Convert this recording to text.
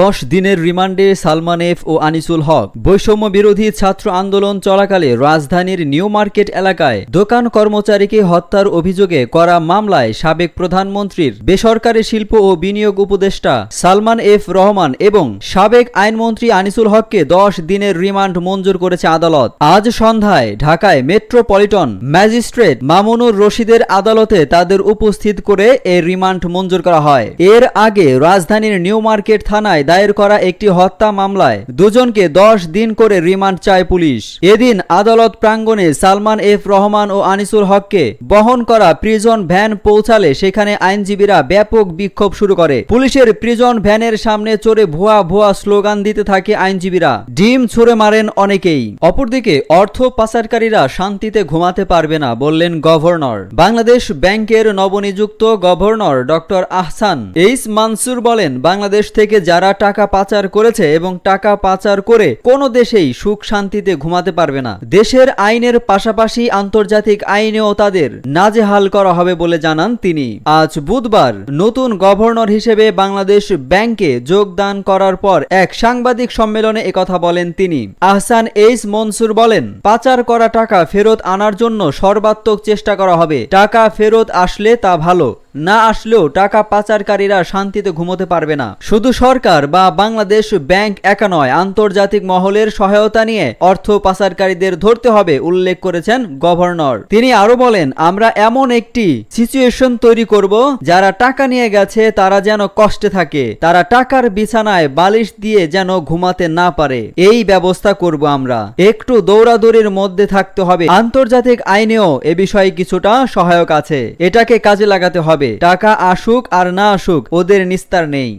দশ দিনের রিমান্ডে সালমান এফ ও আনিসুল হক। বৈষম্য বিরোধী ছাত্র আন্দোলন চলাকালে রাজধানীর নিউ মার্কেট এলাকায় দোকান কর্মচারীকে হত্যার অভিযোগে করা মামলায় সাবেক প্রধানমন্ত্রীর বেসরকারি শিল্প ও বিনিয়োগ উপদেষ্টা সালমান এফ রহমান এবং সাবেক আইনমন্ত্রী আনিসুল হককে দশ দিনের রিমান্ড মঞ্জুর করেছে আদালত। আজ সন্ধ্যায় ঢাকায় মেট্রোপলিটন ম্যাজিস্ট্রেট মামুনুর রশিদের আদালতে তাদের উপস্থিত করে এই রিমান্ড মঞ্জুর করা হয়। এর আগে রাজধানীর নিউ মার্কেট থানায় দায়ের করা একটি হত্যা মামলায় দুজনকে দশ দিন করে রিমান্ড চায় পুলিশ। এদিন আদালত প্রাঙ্গণে সালমান এফ রহমান ও আনিসুল হককে বহন করা প্রিজন ভ্যান পৌঁছালে সেখানে আইনজীবীরা ব্যাপক বিক্ষোভ শুরু করে। পুলিশের প্রিজন ভ্যানের সামনে চড়ে ভুয়া ভুয়া স্লোগান দিতে থাকে আইনজীবীরা। ডিম ছুড়ে মারেন অনেকেই। অপরদিকে অর্থ পাচারকারীরা শান্তিতে ঘুমাতে পারবে না বললেন গভর্নর। বাংলাদেশ ব্যাংকের নবনিযুক্ত governor doctor Ahsan. H Mansur বলেন, বাংলাদেশ থেকে যারা টাকা পাচার করেছে এবং টাকা পাচার করে কোনো দেশেই সুখ শান্তিতে ঘুমাতে পারবে না। দেশের আইনের পাশাপাশি আন্তর্জাতিক আইনেও তাদের নাজেহাল করা হবে বলে জানান তিনি। আজ বুধবার নতুন গভর্নর হিসেবে বাংলাদেশ ব্যাংকে যোগদান করার পর এক সাংবাদিক সম্মেলনে একথা বলেন তিনি। আহসান এইস মনসুর বলেন, পাচার করা টাকা ফেরত আনার জন্য সর্বাত্মক চেষ্টা করা হবে। টাকা ফেরত আসলে তা ভালো। না আসলেও টাকা পাচারকারীরা শান্তিতে ঘুমোতে পারবে না। শুধু সরকার বা বাংলাদেশ ব্যাংক একা নয়, আন্তর্জাতিক মহলের সহায়তা নিয়ে অর্থ পাচারকারীদের ধরতে হবে, উল্লেখ করেছেন গভর্নর। তিনি আরও বলেন, আমরা এমন একটি সিচুয়েশন তৈরি করব, যারা টাকা নিয়ে গেছে, তারা যেন কষ্টে থাকে। তারা টাকার বিছানায় বালিশ দিয়ে যেন ঘুমাতে না পারে। এই ব্যবস্থা করব আমরা। একটু দৌড়াদৌড়ির মধ্যে থাকতে হবে। আন্তর্জাতিক আইনেও এ বিষয়ে কিছুটা সহায়ক আছে। এটাকে কাজে লাগাতে হবে। টাকা আসুক আর না আসুক ওদের নিস্তার নেই।